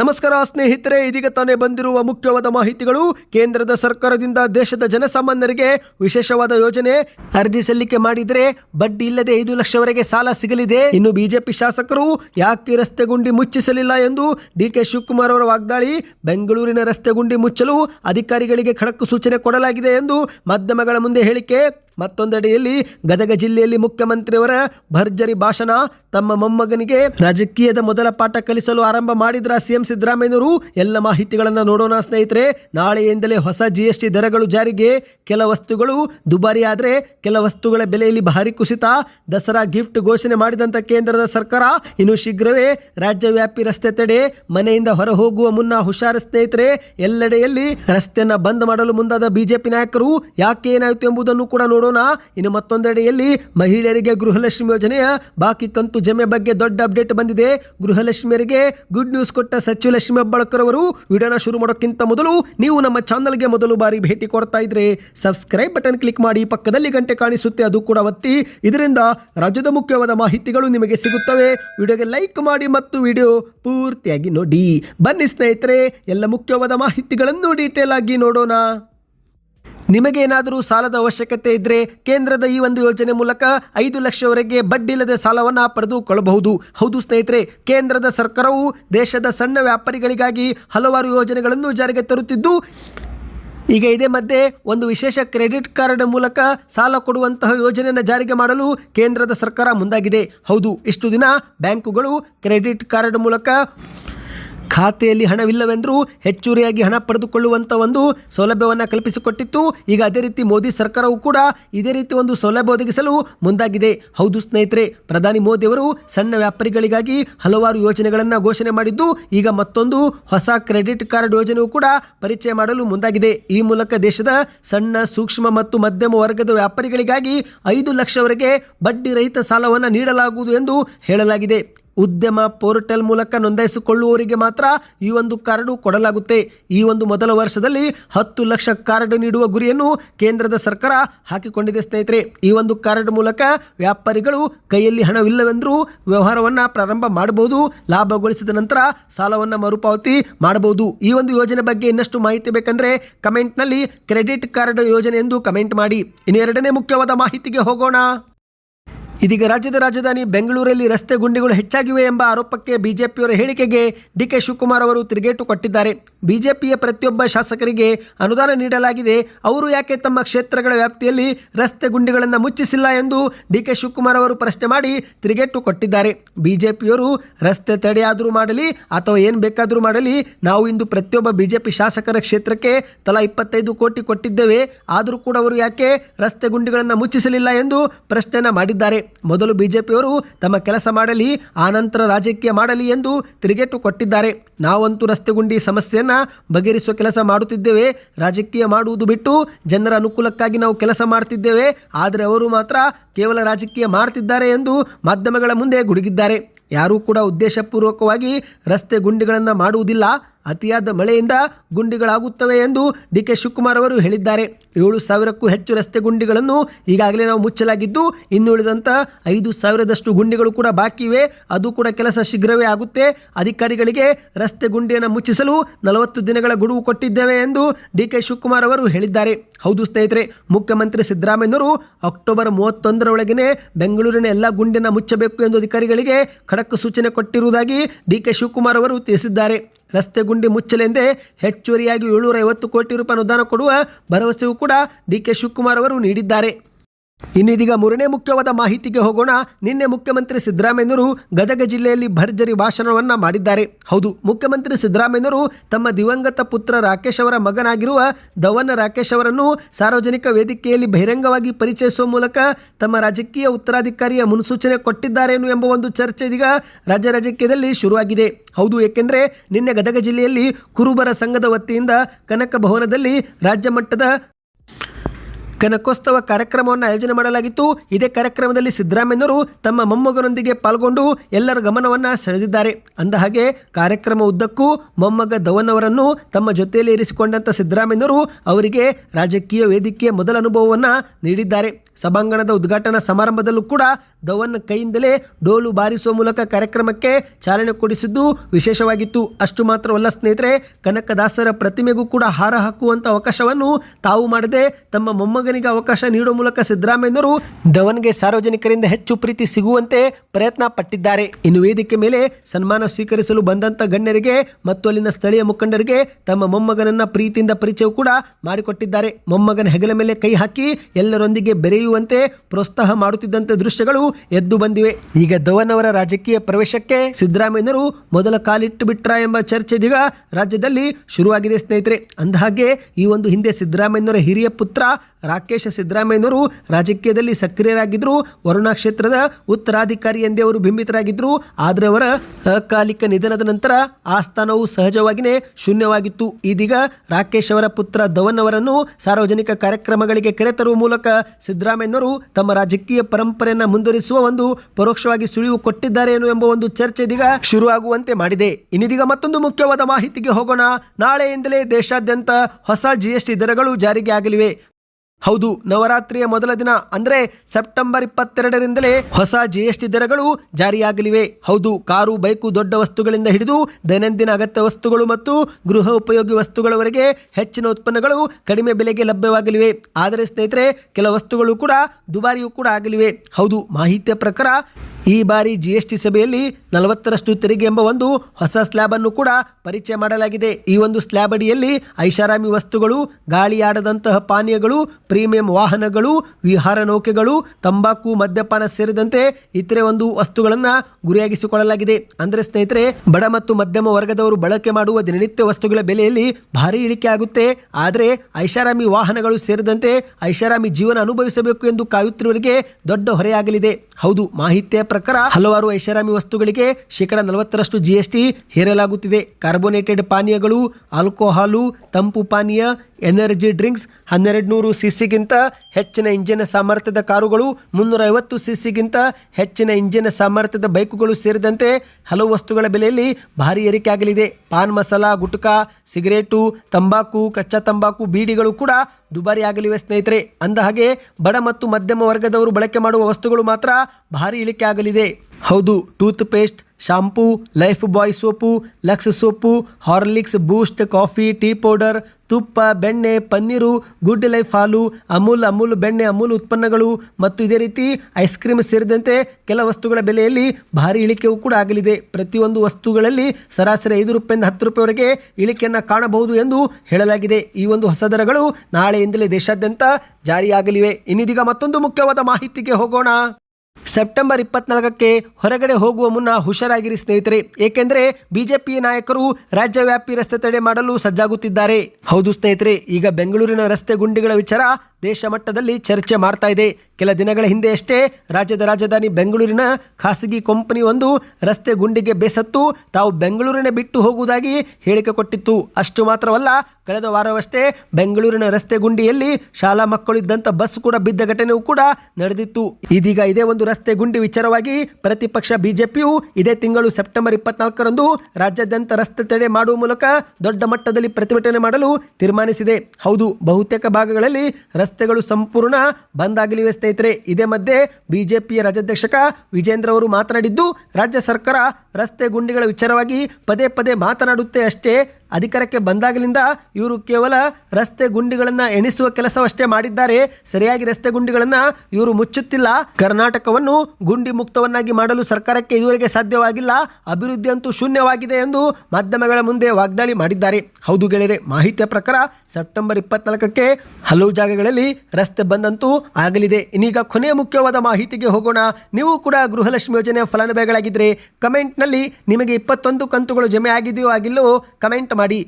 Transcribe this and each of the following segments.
ನಮಸ್ಕಾರ ಸ್ನೇಹಿತರೆ, ಇದೀಗ ತಾನೇ ಬಂದಿರುವ ಮುಖ್ಯವಾದ ಮಾಹಿತಿಗಳು. ಕೇಂದ್ರದ ಸರ್ಕಾರದಿಂದ ದೇಶದ ಜನಸಾಮಾನ್ಯರಿಗೆ ವಿಶೇಷವಾದ ಯೋಜನೆ ಅರ್ಜಿ ಸಲ್ಲಿಕೆ ಮಾಡಿದರೆ ಬಡ್ಡಿ ಇಲ್ಲದೆ ಐದು ಲಕ್ಷವರೆಗೆ ಸಾಲ ಸಿಗಲಿದೆ. ಇನ್ನು ಬಿಜೆಪಿ ಶಾಸಕರು ಯಾಕೆ ರಸ್ತೆ ಗುಂಡಿ ಮುಚ್ಚಿಸಲಿಲ್ಲ ಎಂದು ಡಿ ಕೆ ಶಿವಕುಮಾರ್ ಅವರ ವಾಗ್ದಾಳಿ ಬೆಂಗಳೂರಿನ ರಸ್ತೆ ಗುಂಡಿ ಮುಚ್ಚಲು ಅಧಿಕಾರಿಗಳಿಗೆ ಖಡಕ್ ಸೂಚನೆ ಕೊಡಲಾಗಿದೆ ಎಂದು ಮಾಧ್ಯಮಗಳ ಮುಂದೆ ಹೇಳಿಕೆ. ಮತ್ತೊಂದೆಡೆಯಲ್ಲಿ ಗದಗ ಜಿಲ್ಲೆಯಲ್ಲಿ ಮುಖ್ಯಮಂತ್ರಿಯವರ ಭರ್ಜರಿ ಭಾಷಣ. ತಮ್ಮ ಮೊಮ್ಮಗನಿಗೆ ರಾಜಕೀಯದ ಮೊದಲ ಪಾಠ ಕಲಿಸಲು ಆರಂಭ ಮಾಡಿದ್ರ ಸಿಎಂ ಸಿದ್ದರಾಮಯ್ಯನವರು? ಎಲ್ಲ ಮಾಹಿತಿಗಳನ್ನು ನೋಡೋಣ ಸ್ನೇಹಿತರೆ. ನಾಳೆಯಿಂದಲೇ ಹೊಸ ಜಿಎಸ್ಟಿ ದರಗಳು ಜಾರಿಗೆ. ಕೆಲ ವಸ್ತುಗಳು ದುಬಾರಿ ಆದರೆ ಕೆಲ ವಸ್ತುಗಳ ಬೆಲೆಯಲ್ಲಿ ಭಾರಿ ಕುಸಿತ. ದಸರಾ ಗಿಫ್ಟ್ ಘೋಷಣೆ ಮಾಡಿದಂಥ ಕೇಂದ್ರದ ಸರ್ಕಾರ ಇನ್ನು ಶೀಘ್ರವೇ ರಾಜ್ಯವ್ಯಾಪಿ ರಸ್ತೆ ತಡೆ. ಮನೆಯಿಂದ ಹೊರ ಹೋಗುವ ಮುನ್ನ ಹುಷಾರು ಸ್ನೇಹಿತರೆ. ಎಲ್ಲೆಡೆಯಲ್ಲಿ ರಸ್ತೆಯನ್ನ ಬಂದ್ ಮಾಡಲು ಮುಂದಾದ ಬಿಜೆಪಿ ನಾಯಕರು ಯಾಕೆ ಏನಾಯಿತು ಎಂಬುದನ್ನು ಕೂಡ ನೋಡೋಣ. ಇನ್ನು ಮತ್ತೊಂದೆಡೆಯಲ್ಲಿ ಮಹಿಳೆಯರಿಗೆ ಗೃಹಲಕ್ಷ್ಮಿ ಯೋಜನೆಯ ಬಾಕಿ ಕಂತು ಜಮೆ ಬಗ್ಗೆ ದೊಡ್ಡ ಅಪ್ಡೇಟ್ ಬಂದಿದೆ. ಗೃಹಲಕ್ಷ್ಮಿಯರಿಗೆ ಗುಡ್ ನ್ಯೂಸ್ ಕೊಟ್ಟ ಸಚಿವ ಲಕ್ಷ್ಮಿ ಹೆಬ್ಬಾಳ್ಕರ್ ಅವರು ವಿಡಿಯೋನ ಶುರು ಮಾಡೋಕ್ಕಿಂತ ಮೊದಲು ನೀವು ನಮ್ಮ ಚಾನಲ್ಗೆ ಮೊದಲು ಬಾರಿ ಭೇಟಿ ಕೊಡ್ತಾ ಇದ್ರೆ ಸಬ್ಸ್ಕ್ರೈಬ್ ಬಟನ್ ಕ್ಲಿಕ್ ಮಾಡಿ ಪಕ್ಕದಲ್ಲಿ ಗಂಟೆ ಕಾಣಿಸುತ್ತೆ, ಅದು ಕೂಡ ಒತ್ತಿ. ಇದರಿಂದ ರಾಜ್ಯದ ಮುಖ್ಯವಾದ ಮಾಹಿತಿಗಳು ನಿಮಗೆ ಸಿಗುತ್ತವೆ. ವಿಡಿಯೋಗೆ ಲೈಕ್ ಮಾಡಿ ಮತ್ತು ವಿಡಿಯೋ ಪೂರ್ತಿಯಾಗಿ ನೋಡಿ. ಬನ್ನಿ ಸ್ನೇಹಿತರೆ, ಎಲ್ಲ ಮುಖ್ಯವಾದ ಮಾಹಿತಿಗಳನ್ನು ಡೀಟೇಲ್ ಆಗಿ ನೋಡೋಣ. ನಿಮಗೆ ಏನಾದರೂ ಸಾಲದ ಅವಶ್ಯಕತೆ ಇದ್ದರೆ ಕೇಂದ್ರದ ಈ ಒಂದು ಯೋಜನೆ ಮೂಲಕ ಐದು ಲಕ್ಷವರೆಗೆ ಬಡ್ಡಿಲ್ಲದೆ ಸಾಲವನ್ನು ಪಡೆದುಕೊಳ್ಳಬಹುದು. ಹೌದು ಸ್ನೇಹಿತರೆ, ಕೇಂದ್ರದ ಸರ್ಕಾರವು ದೇಶದ ಸಣ್ಣ ವ್ಯಾಪಾರಿಗಳಿಗಾಗಿ ಹಲವಾರು ಯೋಜನೆಗಳನ್ನು ಜಾರಿಗೆ ತರುತ್ತಿದ್ದು, ಈಗ ಇದೇ ಮಧ್ಯೆ ಒಂದು ವಿಶೇಷ ಕ್ರೆಡಿಟ್ ಕಾರ್ಡ್ ಮೂಲಕ ಸಾಲ ಕೊಡುವಂತಹ ಯೋಜನೆಯನ್ನು ಜಾರಿಗೆ ಮಾಡಲು ಕೇಂದ್ರದ ಸರ್ಕಾರ ಮುಂದಾಗಿದೆ. ಹೌದು, ಇಷ್ಟು ದಿನ ಬ್ಯಾಂಕುಗಳು ಕ್ರೆಡಿಟ್ ಕಾರ್ಡ್ ಮೂಲಕ ಖಾತೆಯಲ್ಲಿ ಹಣವಿಲ್ಲವೆಂದರೂ ಹೆಚ್ಚುವರಿಯಾಗಿ ಹಣ ಪಡೆದುಕೊಳ್ಳುವಂಥ ಒಂದು ಸೌಲಭ್ಯವನ್ನು ಕಲ್ಪಿಸಿಕೊಟ್ಟಿತ್ತು. ಈಗ ಅದೇ ರೀತಿ ಮೋದಿ ಸರ್ಕಾರವು ಕೂಡ ಇದೇ ರೀತಿ ಒಂದು ಸೌಲಭ್ಯ ಒದಗಿಸಲು ಮುಂದಾಗಿದೆ. ಹೌದು ಸ್ನೇಹಿತರೆ, ಪ್ರಧಾನಿ ಮೋದಿಯವರು ಸಣ್ಣ ವ್ಯಾಪಾರಿಗಳಿಗಾಗಿ ಹಲವಾರು ಯೋಜನೆಗಳನ್ನು ಘೋಷಣೆ ಮಾಡಿದ್ದು, ಈಗ ಮತ್ತೊಂದು ಹೊಸ ಕ್ರೆಡಿಟ್ ಕಾರ್ಡ್ ಯೋಜನೆಯು ಕೂಡ ಪರಿಚಯ ಮಾಡಲು ಮುಂದಾಗಿದೆ. ಈ ಮೂಲಕ ದೇಶದ ಸಣ್ಣ, ಸೂಕ್ಷ್ಮ ಮತ್ತು ಮಧ್ಯಮ ವರ್ಗದ ವ್ಯಾಪಾರಿಗಳಿಗಾಗಿ ಐದು ಲಕ್ಷವರೆಗೆ ಬಡ್ಡಿ ರಹಿತ ಸಾಲವನ್ನು ನೀಡಲಾಗುವುದು ಎಂದು ಹೇಳಲಾಗಿದೆ. ಉದ್ಯಮ ಪೋರ್ಟಲ್ ಮೂಲಕ ನೋಂದಾಯಿಸಿಕೊಳ್ಳುವವರಿಗೆ ಮಾತ್ರ ಈ ಒಂದು ಕಾರ್ಡು ಕೊಡಲಾಗುತ್ತೆ. ಈ ಒಂದು ಮೊದಲ ವರ್ಷದಲ್ಲಿ ಹತ್ತು ಲಕ್ಷ ಕಾರ್ಡ್ ನೀಡುವ ಗುರಿಯನ್ನು ಕೇಂದ್ರದ ಸರ್ಕಾರ ಹಾಕಿಕೊಂಡಿದೆ ಸ್ನೇಹಿತರೆ. ಈ ಒಂದು ಕಾರ್ಡ್ ಮೂಲಕ ವ್ಯಾಪಾರಿಗಳು ಕೈಯಲ್ಲಿ ಹಣವಿಲ್ಲವೆಂದರೂ ವ್ಯವಹಾರವನ್ನು ಪ್ರಾರಂಭ ಮಾಡಬಹುದು, ಲಾಭಗೊಳಿಸಿದ ನಂತರ ಸಾಲವನ್ನು ಮರುಪಾವತಿ ಮಾಡಬಹುದು. ಈ ಒಂದು ಯೋಜನೆ ಬಗ್ಗೆ ಇನ್ನಷ್ಟು ಮಾಹಿತಿ ಬೇಕಂದ್ರೆ ಕಮೆಂಟ್ನಲ್ಲಿ ಕ್ರೆಡಿಟ್ ಕಾರ್ಡ್ ಯೋಜನೆ ಎಂದು ಕಮೆಂಟ್ ಮಾಡಿ. ಇನ್ನು ಎರಡನೇ ಮುಖ್ಯವಾದ ಮಾಹಿತಿಗೆ ಹೋಗೋಣ. ಇದೀಗ ರಾಜ್ಯದ ರಾಜಧಾನಿ ಬೆಂಗಳೂರಲ್ಲಿ ರಸ್ತೆ ಗುಂಡಿಗಳು ಹೆಚ್ಚಾಗಿವೆ ಎಂಬ ಆರೋಪಕ್ಕೆ ಬಿಜೆಪಿಯವರ ಹೇಳಿಕೆಗೆ ಡಿಕೆ ಶಿವಕುಮಾರ್ ಅವರು ತಿರುಗೇಟು ಕೊಟ್ಟಿದ್ದಾರೆ. ಬಿಜೆಪಿಯ ಪ್ರತಿಯೊಬ್ಬ ಶಾಸಕರಿಗೆ ಅನುದಾನ ನೀಡಲಾಗಿದೆ. ಅವರು ಯಾಕೆ ತಮ್ಮ ಕ್ಷೇತ್ರಗಳ ವ್ಯಾಪ್ತಿಯಲ್ಲಿ ರಸ್ತೆ ಗುಂಡಿಗಳನ್ನು ಮುಚ್ಚಿಸಿಲ್ಲ ಎಂದು ಡಿಕೆ ಶಿವಕುಮಾರ್ ಅವರು ಪ್ರಶ್ನೆ ಮಾಡಿ ತಿರುಗೇಟು ಕೊಟ್ಟಿದ್ದಾರೆ. ಬಿಜೆಪಿಯವರು ರಸ್ತೆ ತಡೆಯಾದರೂ ಮಾಡಲಿ ಅಥವಾ ಏನು ಬೇಕಾದರೂ ಮಾಡಲಿ, ನಾವು ಇಂದು ಪ್ರತಿಯೊಬ್ಬ ಬಿಜೆಪಿ ಶಾಸಕರ ಕ್ಷೇತ್ರಕ್ಕೆ ತಲಾ ಇಪ್ಪತ್ತೈದು ಕೋಟಿ ಕೊಟ್ಟಿದ್ದೇವೆ. ಆದರೂ ಕೂಡ ಅವರು ಯಾಕೆ ರಸ್ತೆ ಗುಂಡಿಗಳನ್ನು ಮುಚ್ಚಿಸಲಿಲ್ಲ ಎಂದು ಪ್ರಶ್ನೆಯನ್ನು ಮಾಡಿದ್ದಾರೆ. ಮೊದಲು ಬಿಜೆಪಿಯವರು ತಮ್ಮ ಕೆಲಸ ಮಾಡಲಿ ಆನಂತರ ರಾಜಕೀಯ ಮಾಡಲಿ ಎಂದು ತಿರುಗೇಟು ಕೊಟ್ಟಿದ್ದಾರೆ. ನಾವಂತೂ ರಸ್ತೆ ಗುಂಡಿ ಸಮಸ್ಯೆಯನ್ನು ಬಗೆಹರಿಸುವ ಕೆಲಸ ಮಾಡುತ್ತಿದ್ದೇವೆ. ರಾಜಕೀಯ ಮಾಡುವುದು ಬಿಟ್ಟು ಜನರ ಅನುಕೂಲಕ್ಕಾಗಿ ನಾವು ಕೆಲಸ ಮಾಡ್ತಿದ್ದೇವೆ. ಆದರೆ ಅವರು ಮಾತ್ರ ಕೇವಲ ರಾಜಕೀಯ ಮಾಡ್ತಿದ್ದಾರೆ ಎಂದು ಮಾಧ್ಯಮಗಳ ಮುಂದೆ ಗುಡುಗಿದ್ದಾರೆ. ಯಾರೂ ಕೂಡ ಉದ್ದೇಶಪೂರ್ವಕವಾಗಿ ರಸ್ತೆ ಗುಂಡಿಗಳನ್ನು ಮಾಡುವುದಿಲ್ಲ. ಅತಿಯಾದ ಮಳೆಯಿಂದ ಗುಂಡಿಗಳಾಗುತ್ತವೆ ಎಂದು ಡಿ ಕೆ ಶಿವಕುಮಾರ್ ಅವರು ಹೇಳಿದ್ದಾರೆ. ಏಳು ಸಾವಿರಕ್ಕೂ ಹೆಚ್ಚು ರಸ್ತೆ ಗುಂಡಿಗಳನ್ನು ಈಗಾಗಲೇ ನಾವು ಮುಚ್ಚಲಾಗಿದ್ದು ಇನ್ನುಳಿದಂಥ ಐದು ಸಾವಿರದಷ್ಟು ಗುಂಡಿಗಳು ಕೂಡ ಬಾಕಿ ಇವೆ. ಅದು ಕೂಡ ಕೆಲಸ ಶೀಘ್ರವೇ ಆಗುತ್ತೆ. ಅಧಿಕಾರಿಗಳಿಗೆ ರಸ್ತೆ ಗುಂಡಿಯನ್ನು ಮುಚ್ಚಿಸಲು ನಲವತ್ತು ದಿನಗಳ ಗಡುವು ಕೊಟ್ಟಿದ್ದೇವೆ ಎಂದು ಡಿ ಕೆ ಶಿವಕುಮಾರ್ ಅವರು ಹೇಳಿದ್ದಾರೆ. ಹೌದು ಸ್ನೇಹಿತರೆ, ಮುಖ್ಯಮಂತ್ರಿ ಸಿದ್ದರಾಮಯ್ಯನವರು ಅಕ್ಟೋಬರ್ ಮೂವತ್ತೊಂದರೊಳಗೇ ಬೆಂಗಳೂರಿನ ಎಲ್ಲ ಗುಂಡಿನ ಮುಚ್ಚಬೇಕು ಎಂದು ಅಧಿಕಾರಿಗಳಿಗೆ ಖಡಕ್ ಸೂಚನೆ ಕೊಟ್ಟಿರುವುದಾಗಿ ಡಿ ಕೆ ಶಿವಕುಮಾರ್ ಅವರು ತಿಳಿಸಿದ್ದಾರೆ. ರಸ್ತೆ ಗುಂಡಿ ಮುಚ್ಚಲೆಂದೇ ಹೆಚ್ಚುವರಿಯಾಗಿ ಏಳ್ನೂರ ಐವತ್ತು ಕೋಟಿ ರೂಪಾಯಿ ಅನುದಾನ ಕೊಡುವ ಭರವಸೆಯೂ ಕೂಡ ಡಿ ಕೆ ಶಿವಕುಮಾರ್ ಅವರು ನೀಡಿದ್ದಾರೆ. ಇನ್ನು ಇದೀಗ ಮೂರನೇ ಮುಖ್ಯವಾದ ಮಾಹಿತಿಗೆ ಹೋಗೋಣ. ನಿನ್ನೆ ಮುಖ್ಯಮಂತ್ರಿ ಸಿದ್ದರಾಮಯ್ಯನವರು ಗದಗ ಜಿಲ್ಲೆಯಲ್ಲಿ ಭರ್ಜರಿ ಭಾಷಣವನ್ನ ಮಾಡಿದ್ದಾರೆ. ಹೌದು, ಮುಖ್ಯಮಂತ್ರಿ ಸಿದ್ದರಾಮಯ್ಯನವರು ತಮ್ಮ ದಿವಂಗತ ಪುತ್ರ ರಾಕೇಶ್ ಅವರ ಮಗನಾಗಿರುವ ಧವನ್ ರಾಕೇಶ್ ಅವರನ್ನು ಸಾರ್ವಜನಿಕ ವೇದಿಕೆಯಲ್ಲಿ ಬಹಿರಂಗವಾಗಿ ಪರಿಚಯಿಸುವ ಮೂಲಕ ತಮ್ಮ ರಾಜಕೀಯ ಉತ್ತರಾಧಿಕಾರಿಯ ಮುನ್ಸೂಚನೆ ಕೊಟ್ಟಿದ್ದಾರೇನು ಎಂಬ ಒಂದು ಚರ್ಚೆ ಇದೀಗ ರಾಜ್ಯ ರಾಜಕೀಯದಲ್ಲಿ ಶುರುವಾಗಿದೆ. ಹೌದು, ಏಕೆಂದರೆ ನಿನ್ನೆ ಗದಗ ಜಿಲ್ಲೆಯಲ್ಲಿ ಕುರುಬರ ಸಂಘದ ವತಿಯಿಂದ ಕನಕ ಭವನದಲ್ಲಿ ರಾಜ್ಯ ಮಟ್ಟದ ಕನಕೋತ್ಸವ ಕಾರ್ಯಕ್ರಮವನ್ನು ಆಯೋಜನೆ ಮಾಡಲಾಗಿತ್ತು. ಇದೇ ಕಾರ್ಯಕ್ರಮದಲ್ಲಿ ಸಿದ್ದರಾಮಯ್ಯನವರು ತಮ್ಮ ಮೊಮ್ಮಗನೊಂದಿಗೆ ಪಾಲ್ಗೊಂಡು ಎಲ್ಲರ ಗಮನವನ್ನು ಸೆಳೆದಿದ್ದಾರೆ. ಅಂದ ಹಾಗೆ ಕಾರ್ಯಕ್ರಮ ಉದ್ದಕ್ಕೂ ಮೊಮ್ಮಗ ಧವನ್ ಅವರನ್ನು ತಮ್ಮ ಜೊತೆಯಲ್ಲಿ ಇರಿಸಿಕೊಂಡಂತ ಸಿದ್ದರಾಮಯ್ಯನವರು ಅವರಿಗೆ ರಾಜಕೀಯ ವೇದಿಕೆಯ ಮೊದಲ ಅನುಭವವನ್ನು ನೀಡಿದ್ದಾರೆ. ಸಭಾಂಗಣದ ಉದ್ಘಾಟನಾ ಸಮಾರಂಭದಲ್ಲೂ ಕೂಡ ಧವನ್ ಕೈಯಿಂದಲೇ ಡೋಲು ಬಾರಿಸುವ ಮೂಲಕ ಕಾರ್ಯಕ್ರಮಕ್ಕೆ ಚಾಲನೆ ಕೊಡಿಸಿದ್ದು ವಿಶೇಷವಾಗಿತ್ತು. ಅಷ್ಟು ಮಾತ್ರವಲ್ಲ ಸ್ನೇಹಿತರೆ, ಕನಕದಾಸರ ಪ್ರತಿಮೆಗೂ ಕೂಡ ಹಾರ ಹಾಕುವಂಥ ಅವಕಾಶವನ್ನು ತಾವು ಮಾಡದೆ ತಮ್ಮ ಮೊಮ್ಮಗನಿಗೆ ಅವಕಾಶ ನೀಡುವ ಮೂಲಕ ಸಿದ್ದರಾಮಯ್ಯನವರು ಧವನ್ಗೆ ಸಾರ್ವಜನಿಕರಿಂದ ಹೆಚ್ಚು ಪ್ರೀತಿ ಸಿಗುವಂತೆ ಪ್ರಯತ್ನ ಪಟ್ಟಿದ್ದಾರೆ. ಇನ್ನು ವೇದಿಕೆ ಮೇಲೆ ಸನ್ಮಾನ ಸ್ವೀಕರಿಸಲು ಬಂದಂತ ಗಣ್ಯರಿಗೆ ಮತ್ತು ಅಲ್ಲಿನ ಸ್ಥಳೀಯ ಮುಖಂಡರಿಗೆ ತಮ್ಮ ಮೊಮ್ಮಗನನ್ನ ಪ್ರೀತಿಯಿಂದ ಪರಿಚಯ ಕೂಡ ಮಾಡಿಕೊಟ್ಟಿದ್ದಾರೆ. ಮೊಮ್ಮಗನ ಹೆಗಲ ಮೇಲೆ ಕೈ ಹಾಕಿ ಎಲ್ಲರೊಂದಿಗೆ ಬೆರೆಯುವಂತೆ ಪ್ರೋತ್ಸಾಹ ಮಾಡುತ್ತಿದ್ದಂತೆ ದೃಶ್ಯಗಳು ಎದ್ದು ಬಂದಿವೆ. ಈಗ ಧವನ್ ಅವರ ರಾಜಕೀಯ ಪ್ರವೇಶಕ್ಕೆ ಸಿದ್ದರಾಮಯ್ಯನವರು ಮೊದಲ ಕಾಲಿಟ್ಟು ಬಿಟ್ರ ಎಂಬ ಚರ್ಚೆ ಇದೀಗ ರಾಜ್ಯದಲ್ಲಿ ಶುರುವಾಗಿದೆ ಸ್ನೇಹಿತರೆ. ಅಂದಹಾಗೆ ಈ ಒಂದು ಹಿಂದೆ ಸಿದ್ದರಾಮಯ್ಯನವರ ಹಿರಿಯ ಪುತ್ರ ರಾಕೇಶ್ ಸಿದ್ದರಾಮಯ್ಯನವರು ರಾಜಕೀಯದಲ್ಲಿ ಸಕ್ರಿಯರಾಗಿದ್ದರು. ವರುಣಾ ಕ್ಷೇತ್ರದ ಉತ್ತರಾಧಿಕಾರಿ ಎಂದೇ ಅವರು ಬಿಂಬಿತರಾಗಿದ್ದರು. ಆದರೆ ಅವರ ಅಕಾಲಿಕ ನಿಧನದ ನಂತರ ಆ ಸ್ಥಾನವು ಸಹಜವಾಗಿಯೇ ಶೂನ್ಯವಾಗಿತ್ತು. ಇದೀಗ ರಾಕೇಶ್ ಅವರ ಪುತ್ರ ಧವನ್ ಅವರನ್ನು ಸಾರ್ವಜನಿಕ ಕಾರ್ಯಕ್ರಮಗಳಿಗೆ ಕರೆತರುವ ಮೂಲಕ ಸಿದ್ದರಾಮಯ್ಯನವರು ತಮ್ಮ ರಾಜಕೀಯ ಪರಂಪರೆಯನ್ನು ಮುಂದುವರಿಸುವ ಒಂದು ಪರೋಕ್ಷವಾಗಿ ಸುಳಿವು ಕೊಟ್ಟಿದ್ದಾರೆ ಎಂಬ ಒಂದು ಚರ್ಚೆ ಇದೀಗ ಶುರುವಾಗುವಂತೆ ಮಾಡಿದೆ. ಇನ್ನಿದೀಗ ಮತ್ತೊಂದು ಮುಖ್ಯವಾದ ಮಾಹಿತಿಗೆ ಹೋಗೋಣ. ನಾಳೆಯಿಂದಲೇ ದೇಶಾದ್ಯಂತ ಹೊಸ ಜಿಎಸ್ಟಿ ದರಗಳು ಜಾರಿಗೆ ಆಗಲಿವೆ. ಹೌದು, ನವರಾತ್ರಿಯ ಮೊದಲ ದಿನ, ಅಂದ್ರೆ ಸೆಪ್ಟೆಂಬರ್ ಇಪ್ಪತ್ತೆರಡರಿಂದಲೇ ಹೊಸ ಜಿಎಸ್ಟಿ ದರಗಳು ಜಾರಿಯಾಗಲಿವೆ. ಹೌದು, ಕಾರು, ಬೈಕು ದೊಡ್ಡ ವಸ್ತುಗಳಿಂದ ಹಿಡಿದು ದೈನಂದಿನ ಅಗತ್ಯ ವಸ್ತುಗಳು ಮತ್ತು ಗೃಹ ಉಪಯೋಗಿ ವಸ್ತುಗಳವರೆಗೆ ಹೆಚ್ಚಿನ ಉತ್ಪನ್ನಗಳು ಕಡಿಮೆ ಬೆಲೆಗೆ ಲಭ್ಯವಾಗಲಿವೆ. ಆದರೆ ಸ್ನೇಹಿತರೆ, ಕೆಲ ವಸ್ತುಗಳು ಕೂಡ ದುಬಾರಿಯೂ ಕೂಡ ಆಗಲಿವೆ. ಹೌದು, ಮಾಹಿತಿಯ ಪ್ರಕಾರ ಈ ಬಾರಿ ಜಿಎಸ್ಟಿ ಸಭೆಯಲ್ಲಿ ನಲವತ್ತರಷ್ಟು ತೆರಿಗೆ ಎಂಬ ಒಂದು ಹೊಸ ಸ್ಲ್ಯಾಬ್ ಅನ್ನು ಕೂಡ ಪರಿಚಯ ಮಾಡಲಾಗಿದೆ. ಈ ಒಂದು ಸ್ಲ್ಯಾಬ್ ಅಡಿಯಲ್ಲಿ ಐಷಾರಾಮಿ ವಸ್ತುಗಳು, ಗಾಳಿಯಾಡದಂತಹ ಪಾನೀಯಗಳು ಪ್ರೀಮಿಯಂ ವಾಹನಗಳು, ವಿಹಾರ ನೌಕೆಗಳು, ತಂಬಾಕು, ಮದ್ಯಪಾನ ಸೇರಿದಂತೆ ಇತರೆ ಒಂದು ವಸ್ತುಗಳನ್ನು ಗುರಿಯಾಗಿಸಿಕೊಳ್ಳಲಾಗಿದೆ. ಅಂದರೆ ಸ್ನೇಹಿತರೆ, ಬಡ ಮತ್ತು ಮಧ್ಯಮ ವರ್ಗದವರು ಬಳಕೆ ಮಾಡುವ ದಿನನಿತ್ಯ ವಸ್ತುಗಳ ಬೆಲೆಯಲ್ಲಿ ಭಾರಿ ಇಳಿಕೆ ಆಗುತ್ತೆ. ಆದರೆ ಐಷಾರಾಮಿ ವಾಹನಗಳು ಸೇರಿದಂತೆ ಐಷಾರಾಮಿ ಜೀವನ ಅನುಭವಿಸಬೇಕು ಎಂದು ಕಾಯುತ್ತಿರುವವರಿಗೆ ದೊಡ್ಡ ಹೊರೆಯಾಗಲಿದೆ. ಹೌದು, ಮಾಹಿತಿಯ ಪ್ರಕಾರ ಹಲವಾರು ಐಷಾರಾಮಿ ವಸ್ತುಗಳಿಗೆ ಶೇಕಡ ನಲವತ್ತರಷ್ಟು ಜಿಎಸ್ಟಿ ಹೇರಲಾಗುತ್ತಿದೆ. ಕಾರ್ಬೋನೇಟೆಡ್ ಪಾನೀಯಗಳು, ಆಲ್ಕೋಹಾಲು, ತಂಪು ಪಾನೀಯ ಎನರ್ಜಿ ಡ್ರಿಂಕ್ಸ್ ಹನ್ನೆರಡು ನೂರು ಸಿಸಿಗಿಂತ ಹೆಚ್ಚಿನ ಇಂಜಿನ್ ಸಾಮರ್ಥ್ಯದ ಕಾರುಗಳು ಮುನ್ನೂರ ಐವತ್ತು ಸಿಸಿಗಿಂತ ಹೆಚ್ಚಿನ ಇಂಜಿನ್ ಸಾಮರ್ಥ್ಯದ ಬೈಕುಗಳು ಸೇರಿದಂತೆ ಹಲವು ವಸ್ತುಗಳ ಬೆಲೆಯಲ್ಲಿ ಭಾರಿ ಏರಿಕೆ ಆಗಲಿದೆ. ಪಾನ್ ಮಸಾಲ, ಗುಟ್ಕಾ, ಸಿಗರೇಟು, ತಂಬಾಕು, ಕಚ್ಚಾ ತಂಬಾಕು, ಬೀಡಿಗಳು ಕೂಡ ದುಬಾರಿ ಆಗಲಿವೆ ಸ್ನೇಹಿತರೆ. ಅಂದ ಹಾಗೆ ಬಡ ಮತ್ತು ಮಧ್ಯಮ ವರ್ಗದವರು ಬಳಕೆ ಮಾಡುವ ವಸ್ತುಗಳು ಮಾತ್ರ ಭಾರಿ ಇಳಿಕೆ ಆಗಲಿದೆ. ಹೌದು toothpaste shampoo, Lifebuoy soap, Lux soap, Horlicks Boost, coffee, tea powder, ತುಪ್ಪ, ಬೆಣ್ಣೆ, ಪನ್ನೀರು, ಗುಡ್ ಲೈಫ್ ಹಾಲು, ಅಮೂಲ್ ಅಮೂಲ್ ಬೆಣ್ಣೆ, ಅಮೂಲ್ ಉತ್ಪನ್ನಗಳು ಮತ್ತು ಇದೇ ರೀತಿ ಐಸ್ ಕ್ರೀಮ್ ಸೇರಿದಂತೆ ಕೆಲ ವಸ್ತುಗಳ ಬೆಲೆಯಲ್ಲಿ ಭಾರಿ ಇಳಿಕೆಯೂ ಕೂಡ ಆಗಲಿದೆ. ಪ್ರತಿಯೊಂದು ವಸ್ತುಗಳಲ್ಲಿ ಸರಾಸರಿ ಐದು ರೂಪಾಯಿಂದ ಹತ್ತು ರೂಪಾಯಿವರೆಗೆ ಇಳಿಕೆಯನ್ನು ಕಾಣಬಹುದು ಎಂದು ಹೇಳಲಾಗಿದೆ. ಈ ಒಂದು ಹೊಸ ದರಗಳು ನಾಳೆಯಿಂದಲೇ ದೇಶಾದ್ಯಂತ ಜಾರಿಯಾಗಲಿವೆ. ಇನ್ನಿದೀಗ ಮತ್ತೊಂದು ಮುಖ್ಯವಾದ ಮಾಹಿತಿಗೆ ಹೋಗೋಣ. ಸೆಪ್ಟೆಂಬರ್ ಇಪ್ಪತ್ನಾಲ್ಕಕ್ಕೆ ಹೊರಗಡೆ ಹೋಗುವ ಮುನ್ನ ಹುಷಾರಾಗಿರಿ ಸ್ನೇಹಿತರೆ, ಏಕೆಂದರೆ ಬಿಜೆಪಿ ನಾಯಕರು ರಾಜ್ಯವ್ಯಾಪಿ ರಸ್ತೆ ತಡೆ ಮಾಡಲು ಸಜ್ಜಾಗುತ್ತಿದ್ದಾರೆ. ಹೌದು ಸ್ನೇಹಿತರೆ, ಈಗ ಬೆಂಗಳೂರಿನ ರಸ್ತೆ ಗುಂಡಿಗಳ ವಿಚಾರ ದೇಶ ಮಟ್ಟದಲ್ಲಿ ಚರ್ಚೆ ಮಾಡ್ತಾ ಇದೆ. ಕೆಲ ದಿನಗಳ ಹಿಂದೆಯಷ್ಟೇ ರಾಜ್ಯದ ರಾಜಧಾನಿ ಬೆಂಗಳೂರಿನ ಖಾಸಗಿ ಕಂಪನಿಯೊಂದು ರಸ್ತೆ ಗುಂಡಿಗೆ ಬೇಸತ್ತು ತಾವು ಬೆಂಗಳೂರಿನ ಬಿಟ್ಟು ಹೋಗುವುದಾಗಿ ಹೇಳಿಕೆ ಕೊಟ್ಟಿತ್ತು. ಅಷ್ಟು ಮಾತ್ರವಲ್ಲ, ಕಳೆದ ವಾರವಷ್ಟೇ ಬೆಂಗಳೂರಿನ ರಸ್ತೆ ಗುಂಡಿಯಲ್ಲಿ ಶಾಲಾ ಮಕ್ಕಳು ಇದ್ದಂಥ ಬಸ್ ಕೂಡ ಬಿದ್ದ ಘಟನೆಯೂ ಕೂಡ ನಡೆದಿತ್ತು. ಇದೀಗ ಇದೇ ಒಂದು ರಸ್ತೆ ಗುಂಡಿ ವಿಚಾರವಾಗಿ ಪ್ರತಿಪಕ್ಷ ಬಿಜೆಪಿಯು ಇದೇ ತಿಂಗಳು ಸೆಪ್ಟೆಂಬರ್ ಇಪ್ಪತ್ನಾಲ್ಕರಂದು ರಾಜ್ಯಾದ್ಯಂತ ರಸ್ತೆ ತಡೆ ಮಾಡುವ ಮೂಲಕ ದೊಡ್ಡ ಮಟ್ಟದಲ್ಲಿ ಪ್ರತಿಭಟನೆ ಮಾಡಲು ತೀರ್ಮಾನಿಸಿದೆ. ಹೌದು, ಬಹುತೇಕ ಭಾಗಗಳಲ್ಲಿ ರಸ್ತೆಗಳು ಸಂಪೂರ್ಣ ಬಂದ್ ಆಗಲಿವೆ ಸ್ನೇಹಿತರೆ, ಇದೇ ಮಧ್ಯೆ ಬಿಜೆಪಿಯ ರಾಜ್ಯಾಧ್ಯಕ್ಷಕ ವಿಜೇಂದ್ರ ಅವರು ಮಾತನಾಡಿದ್ದು, ರಾಜ್ಯ ಸರ್ಕಾರ ರಸ್ತೆ ಗುಂಡಿಗಳ ವಿಚಾರವಾಗಿ ಪದೇ ಪದೇ ಮಾತನಾಡುತ್ತೆ ಅಷ್ಟೇ. ಅಧಿಕಾರಕ್ಕೆ ಬಂದಾಗಲಿಂದ ಇವರು ಕೇವಲ ರಸ್ತೆ ಗುಂಡಿಗಳನ್ನು ಎಣಿಸುವ ಕೆಲಸವಷ್ಟೇ ಮಾಡಿದ್ದಾರೆ. ಸರಿಯಾಗಿ ರಸ್ತೆ ಗುಂಡಿಗಳನ್ನು ಇವರು ಮುಚ್ಚುತ್ತಿಲ್ಲ. ಕರ್ನಾಟಕವನ್ನು ಗುಂಡಿ ಮುಕ್ತವನ್ನಾಗಿ ಮಾಡಲು ಸರ್ಕಾರಕ್ಕೆ ಇದುವರೆಗೆ ಸಾಧ್ಯವಾಗಿಲ್ಲ. ಅಭಿವೃದ್ಧಿ ಅಂತೂ ಶೂನ್ಯವಾಗಿದೆ ಎಂದು ಮಾಧ್ಯಮಗಳ ಮುಂದೆ ವಾಗ್ದಾಳಿ ಮಾಡಿದ್ದಾರೆ. ಹೌದು ಗೆಳೆಯರೆ, ಮಾಹಿತಿಯ ಪ್ರಕಾರ ಸೆಪ್ಟೆಂಬರ್ ಇಪ್ಪತ್ನಾಲ್ಕಕ್ಕೆ ಹಲವು ಜಾಗಗಳಲ್ಲಿ ರಸ್ತೆ ಬಂದಂತೂ ಆಗಲಿದೆ. ಇನ್ನೀಗ ಕೊನೆಯ ಮುಖ್ಯವಾದ ಮಾಹಿತಿಗೆ ಹೋಗೋಣ. ನೀವು ಕೂಡ ಗೃಹಲಕ್ಷ್ಮಿ ಯೋಜನೆಯ ಫಲಾನುಭವಿಗಳಾಗಿದ್ದರೆ ಕಮೆಂಟ್ನಲ್ಲಿ ನಿಮಗೆ ಇಪ್ಪತ್ತೊಂದು ಕಂತುಗಳು ಜಮೆ ಆಗಿದೆಯೋ ಆಗಿಲ್ಲೋ ಕಮೆಂಟ್ ಮಾಡಿ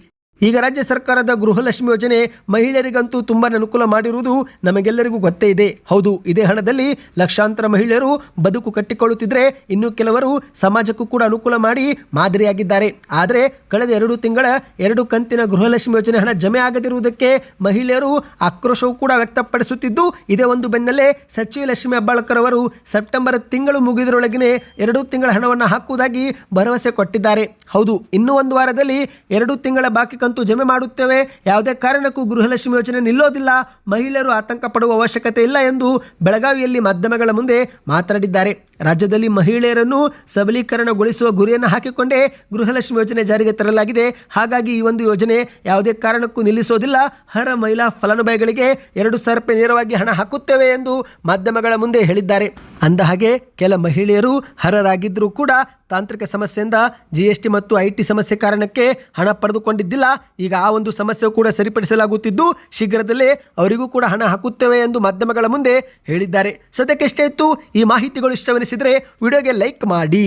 ಈಗ ರಾಜ್ಯ ಸರ್ಕಾರದ ಗೃಹಲಕ್ಷ್ಮಿ ಯೋಜನೆ ಮಹಿಳೆಯರಿಗಂತೂ ತುಂಬಾ ಅನುಕೂಲ ಮಾಡಿರುವುದು ನಮಗೆಲ್ಲರಿಗೂ ಗೊತ್ತೇ ಇದೆ. ಹೌದು, ಇದೇ ಹಣದಲ್ಲಿ ಲಕ್ಷಾಂತರ ಮಹಿಳೆಯರು ಬದುಕು ಕಟ್ಟಿಕೊಳ್ಳುತ್ತಿದ್ರೆ ಇನ್ನು ಕೆಲವರು ಸಮಾಜಕ್ಕೂ ಕೂಡ ಅನುಕೂಲ ಮಾಡಿ ಮಾದರಿಯಾಗಿದ್ದಾರೆ. ಆದರೆ ಕಳೆದ ಎರಡು ತಿಂಗಳ ಎರಡು ಕಂತಿನ ಗೃಹಲಕ್ಷ್ಮಿ ಯೋಜನೆ ಹಣ ಜಮೆ ಆಗದಿರುವುದಕ್ಕೆ ಮಹಿಳೆಯರು ಆಕ್ರೋಶವೂ ಕೂಡ ವ್ಯಕ್ತಪಡಿಸುತ್ತಿದ್ದು, ಇದೇ ಒಂದು ಬೆನ್ನಲ್ಲೇ ಸಚಿವ ಲಕ್ಷ್ಮಿ ಹೆಬ್ಬಾಳ್ಕರ್ ಅವರು ಸೆಪ್ಟೆಂಬರ್ ತಿಂಗಳು ಮುಗಿದರೊಳಗಿನೇ ಎರಡು ತಿಂಗಳ ಹಣವನ್ನು ಹಾಕುವುದಾಗಿ ಭರವಸೆ ಕೊಟ್ಟಿದ್ದಾರೆ. ಹೌದು, ಇನ್ನೂ ಒಂದು ವಾರದಲ್ಲಿ ಎರಡು ತಿಂಗಳ ಬಾಕಿ ಕಂತು ಜಮೆ ಮಾಡುತ್ತೇವೆ. ಯಾವುದೇ ಕಾರಣಕ್ಕೂ ಗೃಹಲಕ್ಷ್ಮಿ ಯೋಜನೆ ನಿಲ್ಲೋದಿಲ್ಲ. ಮಹಿಳೆಯರು ಆತಂಕ ಪಡುವ ಅವಶ್ಯಕತೆ ಇಲ್ಲ ಎಂದು ಬೆಳಗಾವಿಯಲ್ಲಿ ಮಾಧ್ಯಮಗಳ ಮುಂದೆ ಮಾತನಾಡಿದ್ದಾರೆ. ರಾಜ್ಯದಲ್ಲಿ ಮಹಿಳೆಯರನ್ನು ಸಬಲೀಕರಣಗೊಳಿಸುವ ಗುರಿಯನ್ನು ಹಾಕಿಕೊಂಡೇ ಗೃಹಲಕ್ಷ್ಮಿ ಯೋಜನೆ ಜಾರಿಗೆ ತರಲಾಗಿದೆ. ಹಾಗಾಗಿ ಈ ಒಂದು ಯೋಜನೆ ಯಾವುದೇ ಕಾರಣಕ್ಕೂ ನಿಲ್ಲಿಸೋದಿಲ್ಲ. ಹರ ಮಹಿಳಾ ಫಲಾನುಭವಿಗಳಿಗೆ ಎರಡು ಸಾವಿರ ರೂಪಾಯಿ ನೇರವಾಗಿ ಹಣ ಹಾಕುತ್ತೇವೆ ಎಂದು ಮಾಧ್ಯಮಗಳ ಮುಂದೆ ಹೇಳಿದ್ದಾರೆ. ಅಂದ ಹಾಗೆ ಕೆಲ ಮಹಿಳೆಯರು ಹರರಾಗಿದ್ದರೂ ಕೂಡ ತಾಂತ್ರಿಕ ಸಮಸ್ಯೆಯಿಂದ ಜಿ ಎಸ್ ಟಿ ಮತ್ತು ಐ ಟಿ ಸಮಸ್ಯೆ ಕಾರಣಕ್ಕೆ ಹಣ ಪಡೆದುಕೊಂಡಿದ್ದಿಲ್ಲ. ಈಗ ಆ ಒಂದು ಸಮಸ್ಯೆ ಕೂಡ ಸರಿಪಡಿಸಲಾಗುತ್ತಿದ್ದು, ಶೀಘ್ರದಲ್ಲೇ ಅವರಿಗೂ ಕೂಡ ಹಣ ಹಾಕುತ್ತೇವೆ ಎಂದು ಮಾಧ್ಯಮಗಳ ಮುಂದೆ ಹೇಳಿದ್ದಾರೆ. ಸದ್ಯಕ್ಕೆ ಇತ್ತು. ಈ ಮಾಹಿತಿಗಳು ಇಷ್ಟವೆನಿಸಿದರೆ ವಿಡಿಯೋಗೆ ಲೈಕ್ ಮಾಡಿ.